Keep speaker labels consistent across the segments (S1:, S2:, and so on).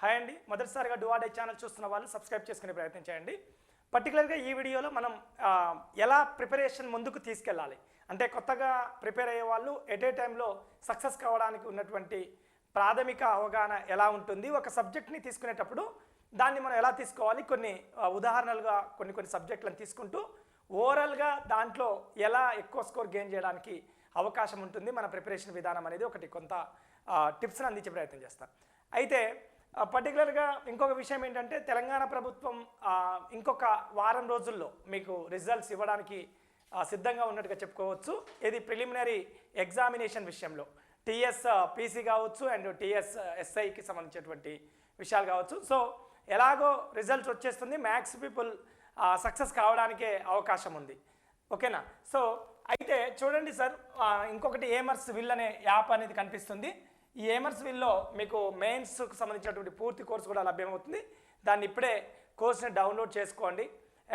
S1: Hi అండి. మొదటిసారిగా డువాడే channel చూస్తున్న వాళ్ళు సబ్స్క్రైబ్ చేసుకునే ప్రయత్నం చేయండి. పర్టికులర్గా ఈ వీడియోలో మనం ఎలా ప్రిపరేషన్ ముందుకు తీసుకెళ్ళాలి? అంటే కొత్తగా ప్రిపేర్ అయ్యే వాళ్ళు ఎట్ ఏ టైంలో సక్సెస్ కావడానికి ఉన్నటువంటి ప్రాథమిక అవగాహన ఎలా ఉంటుంది? ఒక సబ్జెక్ట్ని తీసుకునేటప్పుడు దాన్ని మనం ఎలా తీసుకోవాలి? కొన్ని ఉదాహరణలుగా కొన్ని కొన్ని సబ్జెక్టులను తీసుకుంటూ ఓవరాల్గా దాంట్లో ఎలా ఎక్కువ స్కోర్ గెయిన్ చేయడానికి అవకాశం ఉంటుంది? మన ప్రిపరేషన్ విధానం అనేది ఒకటి కొంత టిప్స్ని అందించే ప్రయత్నం చేస్తాం అయితే పర్టికులర్గా ఇంకొక విషయం ఏంటంటే తెలంగాణ ప్రభుత్వం ఇంకొక వారం రోజుల్లో మీకు రిజల్ట్స్ ఇవ్వడానికి సిద్ధంగా ఉన్నట్టుగా చెప్పుకోవచ్చు. ఇది ప్రిలిమినరీ ఎగ్జామినేషన్ విషయంలో. టీఎస్ పీసీ కావచ్చు అండ్ టీఎస్ ఎస్ఐకి సంబంధించినటువంటి విషయాలు కావచ్చు. సో ఎలాగో రిజల్ట్స్ వచ్చేస్తుంది. మ్యాథ్స్ పీపుల్ సక్సెస్ కావడానికే అవకాశం ఉంది. ఓకేనా? సో అయితే చూడండి సార్ ఇంకొకటి ఏమర్స్ విల్ అనే యాప్ అనేది కనిపిస్తుంది. ఈ ఏమర్స్ విల్లో మీకు మెయిన్స్కి సంబంధించినటువంటి పూర్తి కోర్సు కూడా లభ్యమవుతుంది. దాన్ని ఇప్పుడే కోర్స్ని డౌన్లోడ్ చేసుకోండి.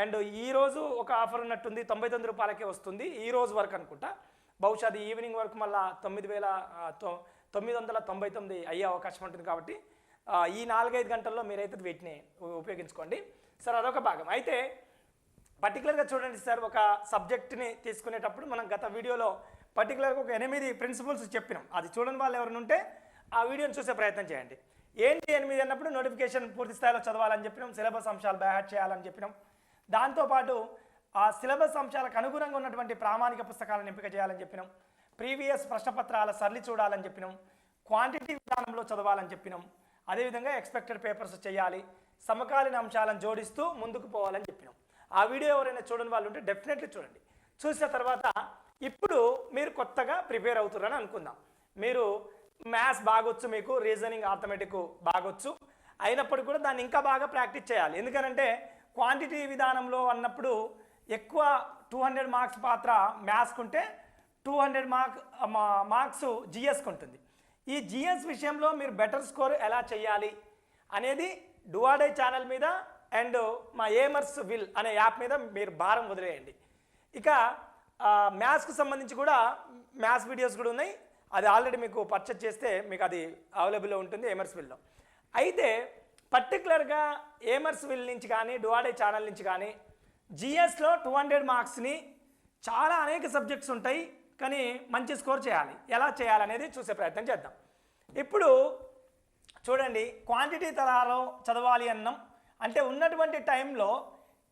S1: అండ్ ఈరోజు ఒక ఆఫర్ ఉన్నట్టుంది తొంభై తొమ్మిది రూపాయలకే వస్తుంది ఈ రోజు వరకు అనుకుంటా. బహుశా అది ఈవినింగ్ వరకు మళ్ళీ తొమ్మిది వేల తొమ్మిది వందల తొంభై తొమ్మిది అయ్యే అవకాశం ఉంటుంది కాబట్టి ఈ నాలుగైదు గంటల్లో మీరైతే వీటిని ఉపయోగించుకోండి. సార్ అదొక భాగం. అయితే పర్టికులర్గా చూడండి సార్ ఒక సబ్జెక్ట్ని తీసుకునేటప్పుడు మనం గత వీడియోలో పర్టికులర్గా ఒక ఎనిమిది ప్రిన్సిపల్స్ చెప్పినాం. అది చూడని వాళ్ళు ఎవరైనా ఉంటే ఆ వీడియోని చూసే ప్రయత్నం చేయండి. ఏంటి ఎనిమిది అన్నప్పుడు నోటిఫికేషన్ పూర్తి స్థాయిలో చదవాలని చెప్పినాం సిలబస్ అంశాలు బ్యాడ్ చేయాలని చెప్పినాం. దాంతోపాటు ఆ సిలబస్ అంశాలకు అనుగుణంగా ఉన్నటువంటి ప్రామాణిక పుస్తకాలను ఎంపిక చేయాలని చెప్పినాం. ప్రీవియస్ ప్రశ్నపత్రాల సరళి చూడాలని చెప్పినాం. క్వాంటిటీ విధానంలో చదవాలని చెప్పినాం. అదేవిధంగా ఎక్స్పెక్టెడ్ పేపర్స్ చేయాలి. సమకాలీన అంశాలను జోడిస్తూ ముందుకు పోవాలని చెప్పినాం. ఆ వీడియో ఎవరైనా చూడని వాళ్ళు ఉంటే డెఫినెట్లీ చూడండి. చూసిన తర్వాత ఇప్పుడు మీరు కొత్తగా ప్రిపేర్ అవుతున్నారని అనుకుందాం. మీరు మ్యాథ్స్ బాగొచ్చు మీకు రీజనింగ్ ఆథమెటిక్ బాగొచ్చు. అయినప్పటికీ కూడా దాన్ని ఇంకా బాగా ప్రాక్టీస్ చేయాలి. ఎందుకనంటే క్వాంటిటీ విధానంలో అన్నప్పుడు ఎక్కువ టూ హండ్రెడ్ మార్క్స్ పాత్ర మ్యాథ్స్కి ఉంటే టూ హండ్రెడ్ మార్క్ మార్క్స్ జిఎస్కి ఉంటుంది. ఈ జిఎస్ విషయంలో మీరు బెటర్ స్కోర్ ఎలా చేయాలి అనేది డువాడే ఛానల్ మీద అండ్ మా ఏమర్స్ విల్ అనే యాప్ మీద మీరు భారం వదిలేయండి. ఇక మ్యాథ్స్కి సంబంధించి కూడా మ్యాథ్స్ వీడియోస్ కూడా ఉన్నాయి. అది ఆల్రెడీ మీకు పర్చేజ్ చేస్తే మీకు అది అవైలబుల్లో ఉంటుంది ఏమర్స్ విల్లో అయితే పర్టికులర్గా ఏమర్స్ విల్ నుంచి కానీ డువాడే ఛానల్ నుంచి కానీ జిఎస్లో టూ హండ్రెడ్ మార్క్స్ని చాలా అనేక సబ్జెక్ట్స్ ఉంటాయి. కానీ మంచి స్కోర్ చేయాలి. ఎలా చేయాలనేది చూసే ప్రయత్నం చేద్దాం. ఇప్పుడు చూడండి క్వాంటిటీ తరహాలో చదవాలి అన్నాం. అంటే ఉన్నటువంటి టైంలో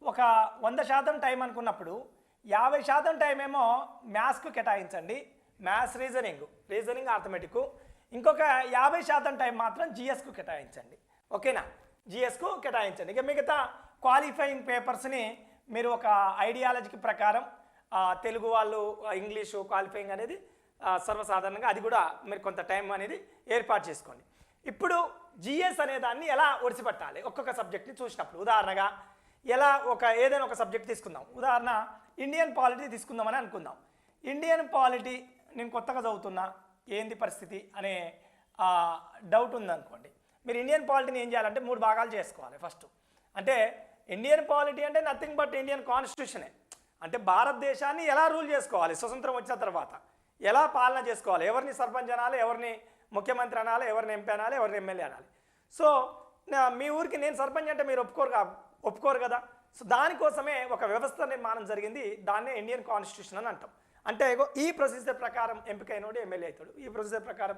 S1: ఒక వంద శాతం టైం అనుకున్నప్పుడు యాభై శాతం టైం ఏమో మ్యాథ్స్కు కేటాయించండి. మ్యాథ్స్ రీజనింగ్ రీజనింగ్ ఆర్థమెటిక్ ఇంకొక యాభై శాతం టైం మాత్రం జిఎస్కు కేటాయించండి. ఓకేనా? జిఎస్కు కేటాయించండి. ఇక మిగతా క్వాలిఫైయింగ్ పేపర్స్ని మీరు ఒక ఐడియాలజీకి ప్రకారం తెలుగు వాళ్ళు ఇంగ్లీషు క్వాలిఫైయింగ్ అనేది సర్వసాధారణంగా అది కూడా మీరు కొంత టైం అనేది ఏర్పాటు చేసుకోండి. ఇప్పుడు జిఎస్ అనే దాన్ని ఎలా ఒడిసిపెట్టాలి? ఒక్కొక్క సబ్జెక్ట్ని చూసినప్పుడు. ఉదాహరణగా ఎలా ఒక ఏదైనా ఒక సబ్జెక్ట్ తీసుకుందాం. ఉదాహరణ ఇండియన్ పాలిటీ తీసుకుందామని అనుకుందాం. ఇండియన్ పాలిటీ నేను కొత్తగా చదువుతున్నా ఏంది పరిస్థితి అనే డౌట్ ఉందనుకోండి. మీరు ఇండియన్ పాలిటీని ఏం చేయాలంటే మూడు భాగాలు చేసుకోవాలి ఫస్ట్ అంటే ఇండియన్ పాలిటీ అంటే నథింగ్ బట్ ఇండియన్ కాన్స్టిట్యూషనే అంటే భారతదేశాన్ని ఎలా రూల్ చేసుకోవాలి? స్వతంత్రం వచ్చిన తర్వాత ఎలా పాలన చేసుకోవాలి? ఎవరిని సర్పంచ్ అనాలి? ఎవరిని ముఖ్యమంత్రి అనాలి? ఎవరిని ఎంపీ అనాలి? ఎవరిని ఎమ్మెల్యే అనాలి? సో నా- మీ ఊరికి నేను సర్పంచ్ అంటే మీరు ఒప్పుకోరు కా- ఒప్పుకోరు కదా? సో దానికోసమే ఒక వ్యవస్థ నిర్మాణం జరిగింది. దాన్నే ఇండియన్ కాన్స్టిట్యూషన్ అని అంటాం. అంటే ఈ ప్రొసీజర్ ప్రకారం ఎంపికైనోడు ఎమ్మెల్యే అవుతాడు. ఈ ప్రొసీజర్ ప్రకారం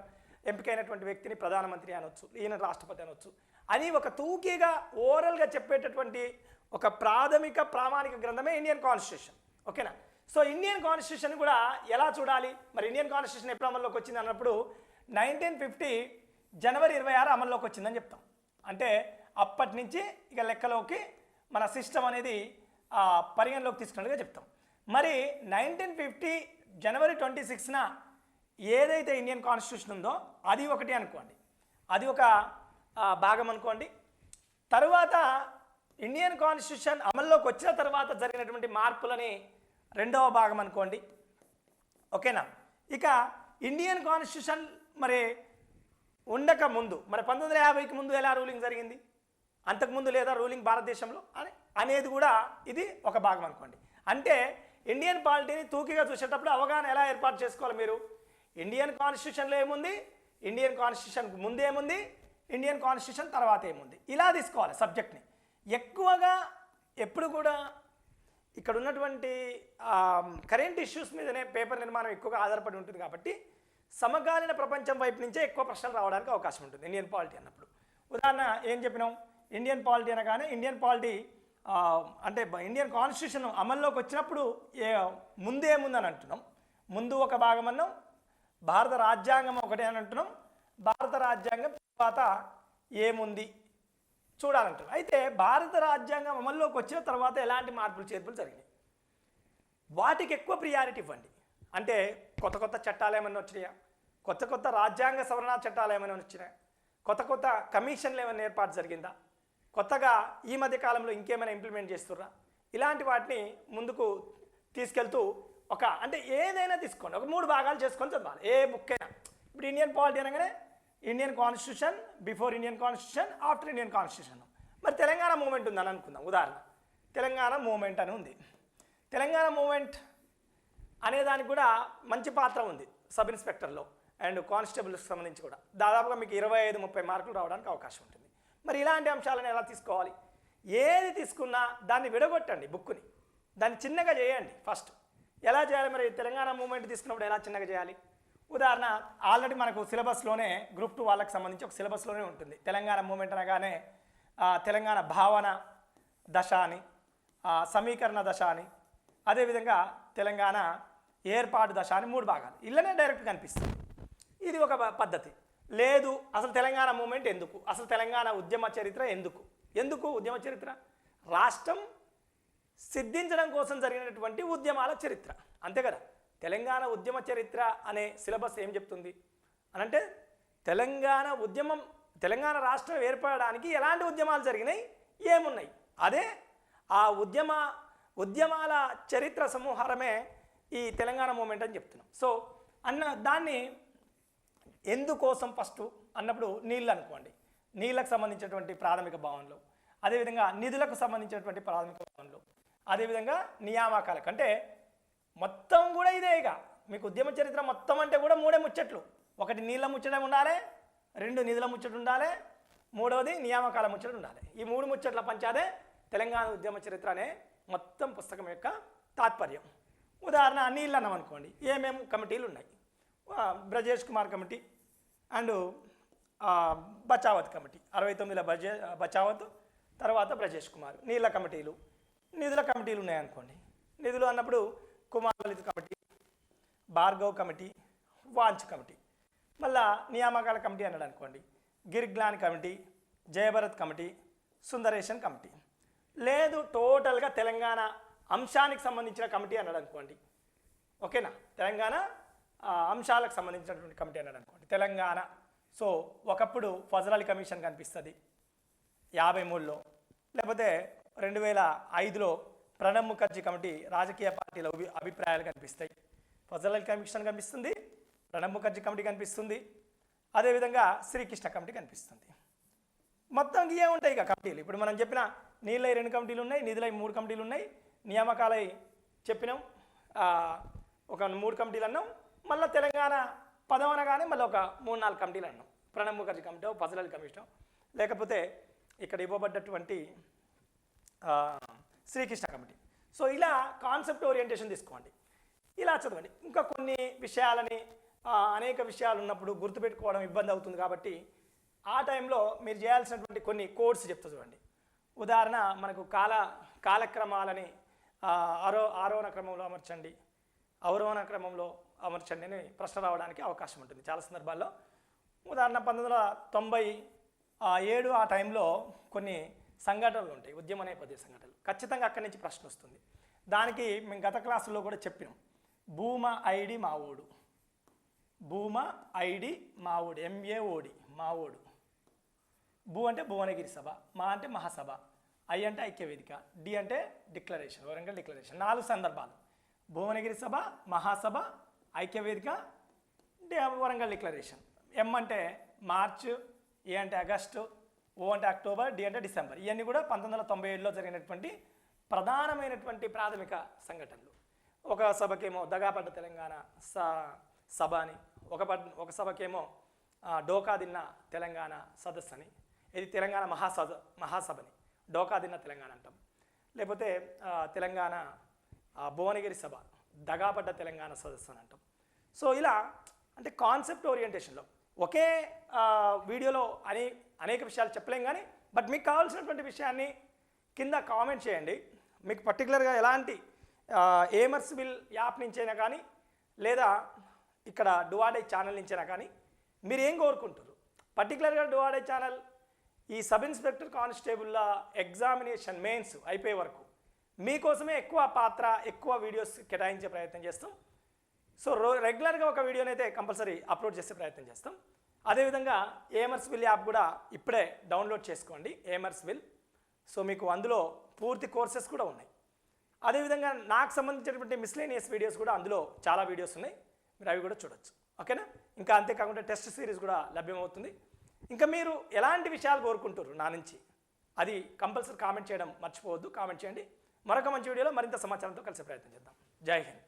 S1: ఎంపికైనటువంటి వ్యక్తిని ప్రధానమంత్రి అనొచ్చు ఈయన రాష్ట్రపతి అనొచ్చు అని ఒక తూకీగా ఓరల్గా చెప్పేటటువంటి ఒక ప్రాథమిక ప్రామాణిక గ్రంథమే ఇండియన్ కాన్స్టిట్యూషన్. ఓకేనా? సో ఇండియన్ కాన్స్టిట్యూషన్ కూడా ఎలా చూడాలి? మరి ఇండియన్ కాన్స్టిట్యూషన్ ఎప్పుడు అమల్లోకి వచ్చింది అన్నప్పుడు నైన్టీన్ ఫిఫ్టీ జనవరి ఇరవై ఆరు అమల్లోకి వచ్చిందని చెప్తాం. అంటే అప్పటి నుంచి ఇక లెక్కలోకి మన సిస్టమ్ అనేది పరిగణలోకి తీసుకున్నట్టుగా చెప్తాం. మరి నైన్టీన్ ఫిఫ్టీ జనవరి ట్వంటీ సిక్స్న ఏదైతే ఇండియన్ కాన్స్టిట్యూషన్ ఉందో అది ఒకటి అనుకోండి. అది ఒక భాగం అనుకోండి. తరువాత ఇండియన్ కాన్స్టిట్యూషన్ అమల్లోకి వచ్చిన తర్వాత జరిగినటువంటి మార్పులని రెండవ భాగం అనుకోండి. ఓకేనా? ఇక ఇండియన్ కాన్స్టిట్యూషన్ మరి ఉండక ముందు మరి పంతొమ్మిది వందల యాభైకి ముందు ఎలా రూలింగ్ జరిగింది? అంతకుముందు లేదా రూలింగ్ భారతదేశంలో అని అనేది కూడా ఇది ఒక భాగం అనుకోండి. అంటే ఇండియన్ పాలిటీని తూకిగా చూసేటప్పుడు అవగాహన ఎలా ఏర్పాటు చేసుకోవాలి మీరు? ఇండియన్ కాన్స్టిట్యూషన్లో ఏముంది? ఇండియన్ కాన్స్టిట్యూషన్ ముందేముంది ఇండియన్ కాన్స్టిట్యూషన్ తర్వాత ఏముంది? ఇలా తీసుకోవాలి సబ్జెక్ట్ని. ఎక్కువగా ఎప్పుడు కూడా ఇక్కడ ఉన్నటువంటి కరెంట్ ఇష్యూస్ మీదనే పేపర్ నిర్మాణం ఎక్కువగా ఆధారపడి ఉంటుంది కాబట్టి సమకాలీన ప్రపంచం వైపు నుంచే ఎక్కువ ప్రశ్నలు రావడానికి అవకాశం ఉంటుంది ఇండియన్ పాలిటీ అన్నప్పుడు. ఉదాహరణ ఏం చెప్పినాం? ఇండియన్ పాలిటీ అనగానే ఇండియన్ పాలిటీ అంటే ఇండియన్ కాన్స్టిట్యూషన్ అమల్లోకి వచ్చినప్పుడు ఏ ముందేముందని అంటున్నాం. ముందు ఒక భాగం అన్నాం భారత రాజ్యాంగం ఒకటే అని అంటున్నాం. భారత రాజ్యాంగం తర్వాత ఏముంది చూడాలంటారు. అయితే భారత రాజ్యాంగం అమల్లోకి వచ్చిన తర్వాత ఎలాంటి మార్పులు చేర్పులు జరిగినాయి? వాటికి ఎక్కువ ప్రియారిటీ ఇవ్వండి. అంటే కొత్త కొత్త చట్టాలు ఏమైనా వచ్చినాయా? కొత్త కొత్త రాజ్యాంగ సవరణ చట్టాలు ఏమైనా వచ్చినాయా? కొత్త కొత్త కమిషన్లు ఏమైనా ఏర్పాటు జరిగిందా? కొత్తగా ఈ మధ్య కాలంలో ఇంకేమైనా ఇంప్లిమెంట్ చేస్తుర్రా? ఇలాంటి వాటిని ముందుకు తీసుకెళ్తూ ఒక అంటే ఏదైనా తీసుకోండి. ఒక మూడు భాగాలు చేసుకొని చదవాలి. ఏ బుక్ అయినా. ఇప్పుడు ఇండియన్ పాలిటీ అనగానే Indian constitution before Indian constitution after Indian constitution మరి తెలంగాణ మూమెంట్ ఉందని అనుకుందాం. ఉదాహరణ. తెలంగాణ మూమెంట్ అని ఉంది. తెలంగాణ మూమెంట్ అనేదానికి కూడా మంచి పాత్ర ఉంది సబ్ ఇన్స్పెక్టర్లో అండ్ కానిస్టేబుల్కి సంబంధించి కూడా. దాదాపుగా మీకు ఇరవై ఐదు ముప్పై మార్కులు రావడానికి అవకాశం ఉంటుంది. మరి ఇలాంటి అంశాలను ఎలా తీసుకోవాలి? ఏది తీసుకున్నా దాన్ని విడగొట్టండి బుక్ని దాన్ని చిన్నగా చేయండి ఫస్ట్. ఎలా చేయాలి మరి? తెలంగాణ మూమెంట్ తీసుకున్నప్పుడు ఎలా చిన్నగా చేయాలి? ఉదాహరణ ఆల్రెడీ మనకు సిలబస్లోనే గ్రూప్ టూ వాళ్ళకి సంబంధించి ఒక సిలబస్లోనే ఉంటుంది. తెలంగాణ మూమెంట్ అనగానే తెలంగాణ భావన దశ అని సమీకరణ దశ అని అదేవిధంగా తెలంగాణ ఏర్పాటు దశ అని మూడు భాగాలు. ఇళ్ళనే డైరెక్ట్ కనిపిస్తుంది. ఇది ఒక ప- పద్ధతి. లేదు అసలు తెలంగాణ మూమెంట్ ఎందుకు? అసలు తెలంగాణ ఉద్యమ చరిత్ర ఎందుకు? ఎందుకు ఉద్యమ చరిత్ర? రాష్ట్రం సిద్ధించడం కోసం జరిగినటువంటి ఉద్యమాల చరిత్ర. అంతే కదా? తెలంగాణ ఉద్యమ చరిత్ర అనే సిలబస్ ఏం చెప్తుంది? అనంటే తెలంగాణ ఉద్యమం తెలంగాణ రాష్ట్రం ఏర్పడడానికి ఎలాంటి ఉద్యమాలు జరిగినాయి? ఏమున్నాయి? అదే ఆ ఉద్యమ ఉద్యమాల చరిత్ర సమూహారమే ఈ తెలంగాణ మూమెంట్ అని చెప్తున్నాం. సో అన్న దాన్ని ఎందుకోసం ఫస్ట్ అన్నప్పుడు నీళ్ళు అనుకోండి. నీళ్ళకు సంబంధించినటువంటి ప్రాథమిక భావనలు అదేవిధంగా నిధులకు సంబంధించినటువంటి ప్రాథమిక భావనలు అదేవిధంగా నియామకాలకు అంటే మొత్తం కూడా ఇదే ఇక. మీకు ఉద్యమ చరిత్ర మొత్తం అంటే కూడా మూడే ముచ్చట్లు. ఒకటి నీళ్ళ ముచ్చట ఉండాలి రెండు నిధుల ముచ్చట ఉండాలి మూడవది నియామకాల ముచ్చట ఉండాలి. ఈ మూడు ముచ్చట్ల పంచాదే తెలంగాణ ఉద్యమ చరిత్ర అనే మొత్తం పుస్తకం యొక్క తాత్పర్యం. ఉదాహరణ నీళ్ళు అన్నాం అనుకోండి ఏమేమి కమిటీలు ఉన్నాయి? Brajesh Kumar committee and Bachawat committee. అరవై తొమ్మిదిలో బజే బచావత్ తర్వాత బ్రజేష్ కుమార్. నీళ్ళ కమిటీలు. నిధుల కమిటీలు ఉన్నాయనుకోండి. నిధులు అన్నప్పుడు Kumar Lalit committee Bhargav committee Wanchoo committee. మళ్ళా నియామకాల కమిటీ అన్నాడు అనుకోండి Girglani committee Jaibharat committee Sundaresan committee. లేదు టోటల్గా తెలంగాణ అంశానికి సంబంధించిన కమిటీ అన్నాడు అనుకోండి ఓకేనా? తెలంగాణ అంశాలకు సంబంధించినటువంటి కమిటీ అన్నాడు అనుకోండి. తెలంగాణ. సో ఒకప్పుడు ఫజల్ అలీ కమిషన్ కనిపిస్తుంది. యాభై మూడులో. లేకపోతే రెండు వేల ఐదులో ప్రణబ్ ముఖర్జీ కమిటీ రాజకీయ పార్టీల అభి అభిప్రాయాలు కనిపిస్తాయి. ఫజల్ అలీ కమిషన్ కనిపిస్తుంది ప్రణబ్ ముఖర్జీ కమిటీ కనిపిస్తుంది. అదేవిధంగా శ్రీకృష్ణ కమిటీ కనిపిస్తుంది. మొత్తం ఇవే ఉంటాయి ఇక కమిటీలు. ఇప్పుడు మనం చెప్పిన నీళ్ళై రెండు కమిటీలు ఉన్నాయి నిధులై మూడు కమిటీలు ఉన్నాయి నియామకాలై చెప్పినాం. ఒక మూడు కమిటీలు అన్నాం. మళ్ళీ తెలంగాణ పదం అనగానే మళ్ళీ ఒక మూడు నాలుగు కమిటీలు అన్నాం. ప్రణబ్ ముఖర్జీ కమిటీ పజలల్ కమిషన్ లేకపోతే ఇక్కడ ఇవ్వబడ్డటువంటి శ్రీకృష్ణ కమిటీ. సో ఇలా కాన్సెప్ట్ ఓరియంటేషన్ తీసుకోండి. ఇలా చదవండి. ఇంకా కొన్ని విషయాలని అనేక విషయాలు ఉన్నప్పుడు గుర్తుపెట్టుకోవడం ఇబ్బంది అవుతుంది కాబట్టి ఆ టైంలో మీరు చేయాల్సినటువంటి కొన్ని కోడ్స్ చెప్తా చూడండి. ఉదాహరణ మనకు కాల కాలక్రమాలని ఆరో ఆరోహణ క్రమంలో అమర్చండి. అవరోహణ క్రమంలో అమర్చండి అని ప్రశ్న రావడానికి అవకాశం ఉంటుంది. చాలా సందర్భాల్లో ఉదాహరణ పంతొమ్మిది వందల తొంభై ఆ, ఏడు ఆ టైంలో కొన్ని సంఘటనలు ఉంటాయి ఉద్యమ నేపథ్య సంఘటనలు. ఖచ్చితంగా అక్కడి నుంచి ప్రశ్న వస్తుంది. దానికి మేము గత క్లాసులో కూడా చెప్పినాం. భూమ ఐడి మావోడు. భూమ ఐడి మావోడు ఎంఏఓడి మావోడు. భూ అంటే భువనగిరి సభ మా అంటే మహాసభ ఐ అంటే ఐక్యవేదిక డి అంటే డిక్లరేషన్ వరంగల్ డిక్లరేషన్. నాలుగు సందర్భాలు. భువనగిరి సభ మహాసభ ఐక్యవేదిక డి వరంగల్ డిక్లరేషన్. ఎం అంటే మార్చ్ ఏ అంటే ఆగస్టు ఓ అంటే అక్టోబర్ డి అంటే డిసెంబర్. ఇవన్నీ కూడా పంతొమ్మిది వందల తొంభై ఏడులో జరిగినటువంటి ప్రధానమైనటువంటి ప్రాథమిక సంఘటనలు. ఒక సభకేమో దగాపడ్డ తెలంగాణ స సభ అని ఒక పడ్ ఒక సభకేమో డోకా దిన్న తెలంగాణ సదస్సు అని ఇది తెలంగాణ మహాసభ మహాసభని. డోకా దిన్న తెలంగాణ అంటాం. లేకపోతే తెలంగాణ భువనగిరి సభ. దగాపడ్డ తెలంగాణ సదస్సు అని అంటాం. సో ఇలా అంటే కాన్సెప్ట్ ఓరియంటేషన్లో ఒకే వీడియోలో అని అనేక విషయాలు చెప్పలేం కానీ బట్ మీకు కావాల్సినటువంటి విషయాన్ని కింద కామెంట్ చేయండి. మీకు పర్టికులర్గా ఎలాంటి ఏమర్స్ బిల్ యాప్ నుంచైనా కానీ లేదా ఇక్కడ డువాడే ఛానల్ నుంచైనా కానీ మీరు ఏం కోరుకుంటారు? పర్టికులర్గా డువాడే ఛానల్ ఈ సబ్ ఇన్స్పెక్టర్ కానిస్టేబుల్ల ఎగ్జామినేషన్ మెయిన్స్ అయిపోయే వరకు మీకోసమే ఎక్కువ పాత్ర ఎక్కువ వీడియోస్ కేటాయించే ప్రయత్నం చేస్తాం. సో రో రెగ్యులర్గా ఒక వీడియోని అయితే కంపల్సరీ అప్లోడ్ చేసే ప్రయత్నం చేస్తాం. అదేవిధంగా ఏమర్స్ విల్ యాప్ కూడా ఇప్పుడే డౌన్లోడ్ చేసుకోండి ఏమర్స్ విల్ సో మీకు అందులో పూర్తి కోర్సెస్ కూడా ఉన్నాయి. అదేవిధంగా నాకు సంబంధించినటువంటి మిస్లేనియస్ వీడియోస్ కూడా అందులో చాలా వీడియోస్ ఉన్నాయి. మీరు అవి కూడా చూడొచ్చు. ఓకేనా? ఇంకా అంతేకాకుండా టెస్ట్ సిరీస్ కూడా లభ్యమవుతుంది. ఇంకా మీరు ఎలాంటి విషయాలు కోరుకుంటారు నా నుంచి? అది కంపల్సరీ కామెంట్ చేయడం మర్చిపోవద్దు. కామెంట్ చేయండి. మరొక మంచి వీడియోలో మరింత సమాచారంతో కలిసే ప్రయత్నం చేద్దాం. జై హింద్.